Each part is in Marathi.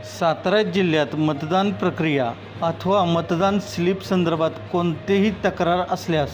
सातारा जिल्ह्यात मतदान प्रक्रिया अथवा मतदान स्लिप संदर्भात कोणतेही तक्रार असल्यास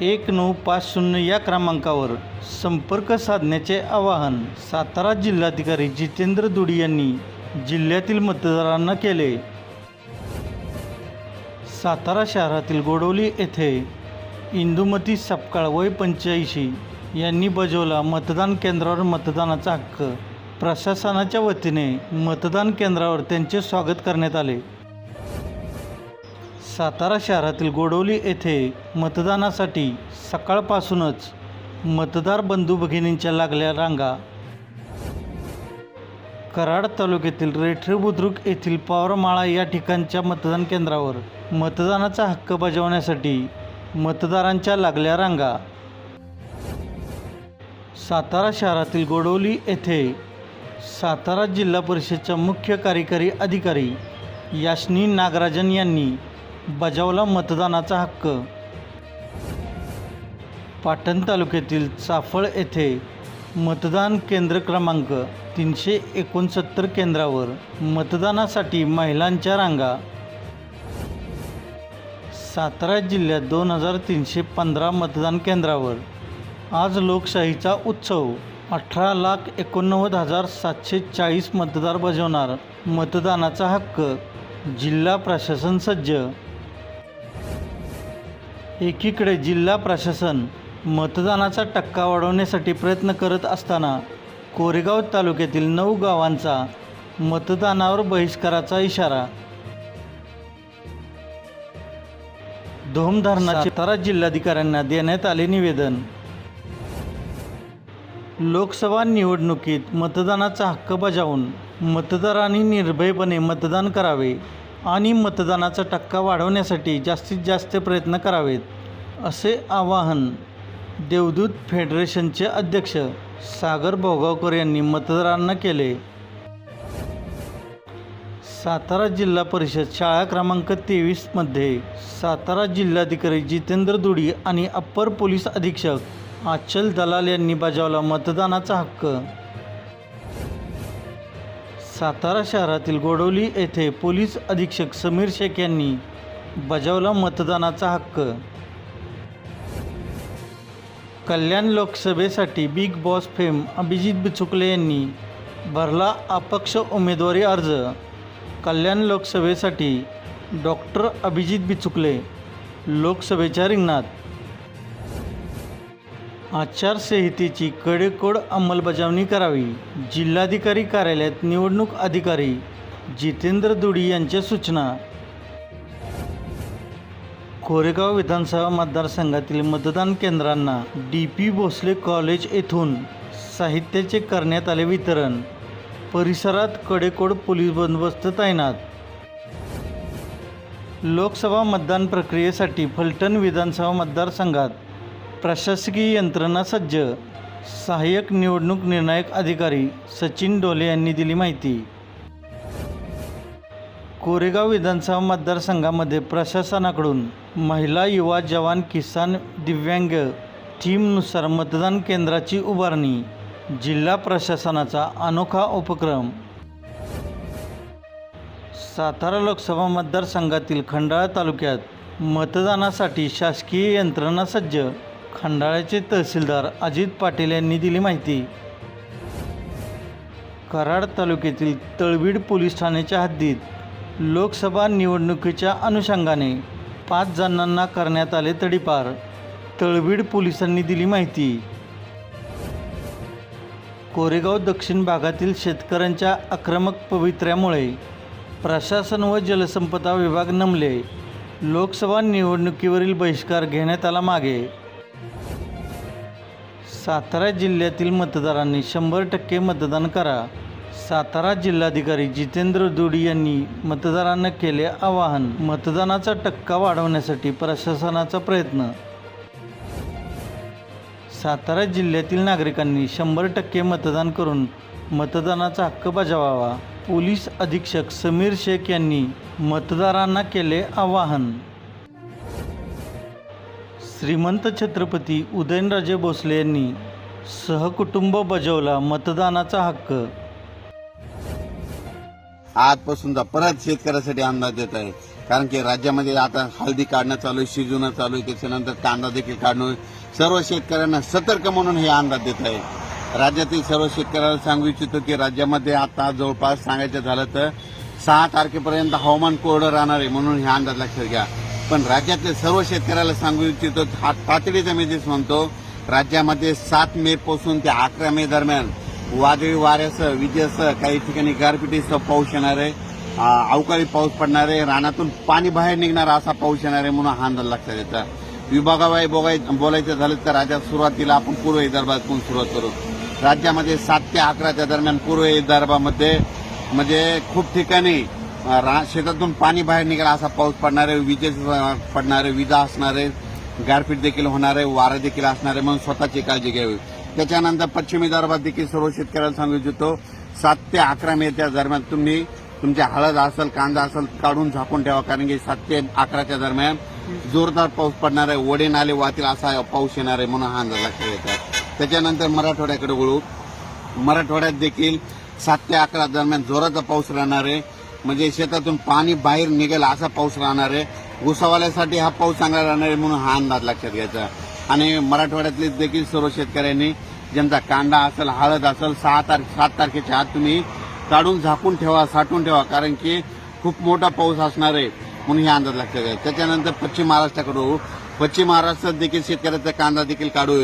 एक नऊ पाच शून्य या क्रमांकावर संपर्क साधण्याचे आवाहन सातारा जिल्हाधिकारी जितेंद्र दुडी यांनी जिल्ह्यातील मतदारांना केले. सातारा शहरातील गोडवली येथे इंदुमती सपकाळ वय पंच्याऐंशी यांनी बजावला मतदान केंद्रावर मतदानाचा हक्क. प्रशासनाच्या वतीने मतदान केंद्रावर त्यांचे स्वागत करण्यात आले. सातारा शहरातील गोडवली येथे मतदानासाठी सकाळपासूनच मतदार बंधू भगिनींच्या लागल्या रांगा. कराड तालुक्यातील रेठरे बुद्रुक येथील पावरमाळा या ठिकाणच्या मतदान केंद्रावर मतदानाचा हक्क बजावण्यासाठी मतदारांच्या लागल्या रांगा. सातारा शहरातील गोडवली येथे सातारा जिल्हा परिषदच्या मुख्य कार्यकारी अधिकारी याशनी नागराजन यांनी बजावला मतदानाचा हक्क. पाटण तालुक्यातील चाफळ येथे मतदान केंद्र क्रमांक तीनशे एकोणसत्तर केंद्रावर मतदानासाठी महिलांच्या रांगा. सातारा जिल्ह्यात दोन हजार तीनशे पंधरा मतदान केंद्रावर आज लोकशाहीचा उत्सव अठरा लाख एकोणनव्वद हजार सातशे चाळीस मतदार बजावणार मतदानाचा हक्क जिल्हा प्रशासन सज्ज. एकीकडे जिल्हा प्रशासन मतदानाचा टक्का वाढवण्यासाठी प्रयत्न करत असताना कोरेगाव तालुक्यातील नऊ गावांचा मतदानावर बहिष्काराचा इशारा. धोमधरणाचे तारा जिल्हाधिकाऱ्यांना देण्यात आले निवेदन. लोकसभा निवडणुकीत मतदानाचा हक्क बजावून मतदारांनी निर्भयपणे मतदान करावे आणि मतदानाचा टक्का वाढवण्यासाठी जास्तीत जास्त प्रयत्न करावेत असे आवाहन देवदूत फेडरेशनचे अध्यक्ष सागर भोगावकर यांनी मतदारांना केले. सातारा जिल्हा परिषद शाळा क्रमांक तेवीसमध्ये सातारा जिल्हाधिकारी जितेंद्र दुडी आणि अप्पर पोलीस अधीक्षक आचल दलाल यांनी बजावला मतदानाचा हक्क. सातारा शहरातील गोडवली येथे पोलीस अधीक्षक समीर शेख यांनी बजावला मतदानाचा हक्क. कल्याण लोकसभेसाठी big boss fame Abhijit Bichukale यांनी भरला अपक्ष उमेदवारी अर्ज. कल्याण लोकसभेसाठी डॉक्टर अभिजित बिचुकले लोकसभेच्या रिंगणात आचारसंहितेची कडेकोड अंमलबजावणी करावी. जिल्हाधिकारी कार्यालयात निवडणूक अधिकारी जितेंद्र दुडी यांच्या सूचना. कोरेगाव विधानसभा मतदारसंघातील मतदान केंद्रांना डी पी भोसले कॉलेज येथून साहित्याचे करण्यात आले वितरण. परिसरात कडेकोड पोलीस बंदोबस्त तैनात. लोकसभा मतदान प्रक्रियेसाठी फलटण विधानसभा मतदारसंघात प्रशासकीय यंत्रणा सज्ज. सहाय्यक निवडणूक निर्णायक अधिकारी सचिन डोले यांनी दिली माहिती. कोरेगाव विधानसभा मतदारसंघामध्ये प्रशासनाकडून महिला युवा जवान किसान दिव्यांग थीमनुसार मतदान केंद्राची उभारणी जिल्हा प्रशासनाचा अनोखा उपक्रम. सातारा लोकसभा मतदारसंघातील खंडाळा तालुक्यात मतदानासाठी शासकीय यंत्रणा सज्ज. खंडाळ्याचे तहसीलदार अजित पाटील यांनी दिली माहिती. कराड तालुक्यातील तळवीड पोलीस ठाण्याच्या हद्दीत लोकसभा निवडणुकीच्या अनुषंगाने पाच जणांना करण्यात आले तडीपार. तळवीड पोलिसांनी दिली माहिती. कोरेगाव दक्षिण भागातील शेतकऱ्यांच्या आक्रमक पवित्र्यामुळे प्रशासन व जलसंपदा विभाग नमले. लोकसभा निवडणुकीवरील बहिष्कार घेण्यात आला मागे. सातारा जिल्ह्यातील मतदारांनी शंभर टक्के मतदान करा. सातारा जिल्हाधिकारी जितेंद्र दुडी यांनी मतदारांना केले आवाहन. मतदानाचा टक्का वाढवण्यासाठी प्रशासनाचा प्रयत्न. सातारा जिल्ह्यातील नागरिकांनी शंभर टक्के मतदान करून मतदानाचा हक्क बजावावा. पोलीस अधीक्षक समीर शेख यांनी मतदारांना केले आवाहन. श्रीमंत छत्रपती उदयनराजे भोसले यांनी सहकुटुंब बजावला मतदानाचा हक्क. आजपासून परत शेतकऱ्यासाठी अंदाज देत आहे. कारण की राज्यामध्ये आता हळदी काढणं चालू आहे शिजवणं चालू आहे त्याच्यानंतर कांदा देखील काढणं सर्व शेतकऱ्यांना सतर्क म्हणून हे अंदाज देत आहे. राज्यातील सर्व शेतकऱ्याला सांगू इच्छितो की राज्यामध्ये आता जवळपास सांगायचं झालं तर सहा तारखेपर्यंत हवामान कोरडं राहणार आहे म्हणून हे अंदाज लक्षात घ्या. पण राज्यातल्या सर्व शेतकऱ्याला सांगू इच्छितो हा तातडीचा मेसेज म्हणतो राज्यामध्ये सात मे पासून ते अकरा मे दरम्यान वादळी वाऱ्यासह विजेसह काही ठिकाणी गारपिटीसह पाऊस येणार आहे. अवकाळी पाऊस पडणार आहे. रानातून पाणी बाहेर निघणार असा पाऊस येणार आहे म्हणून हा अंदाज लक्षात येतात विभागाबाई बोगाय बोलायचं झालं तर राज्यात सुरुवातीला आपण पूर्व विदर्भातून सुरुवात करू. राज्यामध्ये सात ते अकराच्या दरम्यान पूर्व विदर्भामध्ये म्हणजे खूप ठिकाणी रा- शेतातून पाणी बाहेर निघाला असा पाऊस पडणार आहे विजेस पडणार आहे विजा असणार आहे गारपीट देखील होणार आहे वारा देखील असणार आहे म्हणून स्वतःची काळजी घ्यावी. त्याच्यानंतर पश्चिम विदर्भात देखील सर्व शेतकऱ्याला सांगू इच्छितो सात ते अकरा मे त्या दरम्यान तुम्ही तुमच्या हळद असेल कांदा असेल काढून झाकून ठेवा कारण की सात ते अकराच्या दरम्यान जोरदार पाऊस पडणार आहे ओढे नाले वाहतील असा पाऊस येणार आहे म्हणून हा अंदाज लक्षात येतात त्याच्यानंतर मराठवाड्याकडे वळू. मराठवाड्यात देखील सात ते अकरा दरम्यान जोराचा पाऊस राहणार आहे म्हणजे शेतातून पाणी बाहेर निघेल असा पाऊस राहणार आहे. घुसावाल्यासाठी हा पाऊस चांगला राहणार आहे म्हणून हा अंदाज लक्षात घ्यायचा. आणि मराठवाड्यातले देखील सर्व शेतकऱ्यांनी ज्यांचा कांदा असेल हळद असेल सहा तारखे सात तारखेच्या आत तुम्ही काढून झाकून ठेवा साठवून ठेवा कारण की खूप मोठा पाऊस असणार आहे म्हणून हे अंदाज लक्षात घ्या त्याच्यानंतर पश्चिम महाराष्ट्राकडून पश्चिम महाराष्ट्रात देखील शेतकऱ्याचा कांदा देखील काढू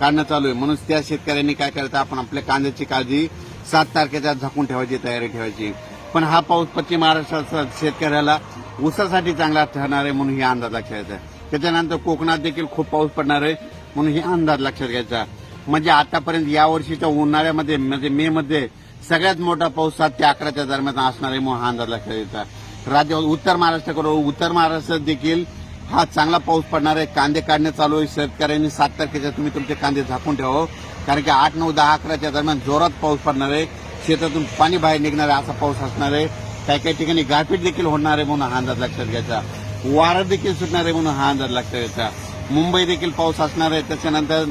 काढणं चालू आहे. म्हणून त्या शेतकऱ्यांनी काय करायचं? आपण आपल्या कांद्याची काळजी सात तारखेच्या आत झाकून ठेवायची तयारी ठेवायची. पण हा पाऊस पश्चिम महाराष्ट्राचा शेतकऱ्याला ऊसासाठी चांगला ठरणार आहे म्हणून हे अंदाज लक्षात घ्यायचा त्याच्यानंतर कोकणात देखील खूप पाऊस पडणार आहे म्हणून हे अंदाज लक्षात घ्यायचा. म्हणजे आतापर्यंत या वर्षीच्या उन्हाळ्यामध्ये म्हणजे मे मध्ये सगळ्यात मोठा पाऊस सात ते अकराच्या दरम्यान असणार आहे म्हणून हा अंदाज लक्षात घ्यायचा राज्य उत्तर महाराष्ट्राकडे उत्तर महाराष्ट्रात देखील हा चांगला पाऊस पडणार आहे. कांदे काढणे चालू आहे. शेतकऱ्यांनी सात तारखेच्या तुम्ही तुमचे कांदे झाकून ठेवा हो. कारण की आठ नऊ दहा अकराच्या दरम्यान जोरात पाऊस पडणार आहे. शेतातून पाणी बाहेर निघणार आहे असा पाऊस असणार आहे. काही काही ठिकाणी गारपीट देखील होणार आहे म्हणून हा अंदाज लक्षात घ्यायचा. वारा देखील सुटणार आहे म्हणून हा अंदाज लक्षात घ्यायचा. मुंबई देखील पाऊस असणार आहे. त्याच्यानंतर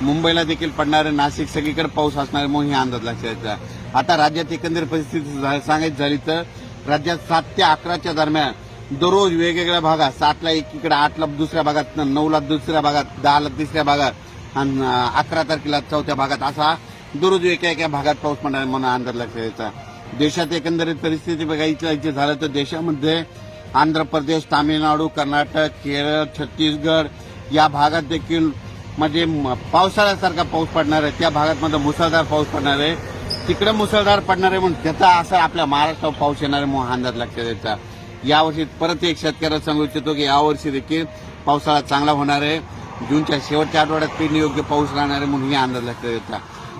मुंबईला देखील पडणार आहे. नाशिक सगळीकडे पाऊस असणार आहे म्हणून हे अंदाज लक्षात घ्यायचा. आता राज्यात एकंदर परिस्थिती झा- सांगायची झाली तर राज्यात सात ते अकराच्या दरम्यान दररोज वेगवेगळ्या भागात सातला एकीकडे आठला दुसऱ्या भागात नऊला दुसऱ्या भागात दहाला तिसऱ्या भागात आणि अकरा तारखेला चौथ्या भागात असा दररोज एका एका भागात पाऊस पडणार आहे म्हणून अंदाज लक्षात घ्यायचा देशात एकंदरीत परिस्थिती बघायची झालं तर देशामध्ये आंध्र प्रदेश तामिळनाडू कर्नाटक केरळ छत्तीसगड या भागात देखील म्हणजे पावसाळ्यासारखा पाऊस पडणार आहे. त्या भागात मध्ये मुसळधार पाऊस पडणार आहे. तिकडे मुसळधार पडणार आहे म्हणून त्याचा असं आपल्या महाराष्ट्रावर पाऊस येणार आहे म्हणून अंदाज लक्षात द्यायचा यावर्षी परत एक शेतकऱ्याला सांगू इच्छितो की यावर्षी देखील पावसाळा चांगला होणार आहे. जूनच्या शेवटच्या आठवड्यात पेरणी योग्य पाऊस राहणार आहे म्हणून हे अंदाज लक्षात द्यायचा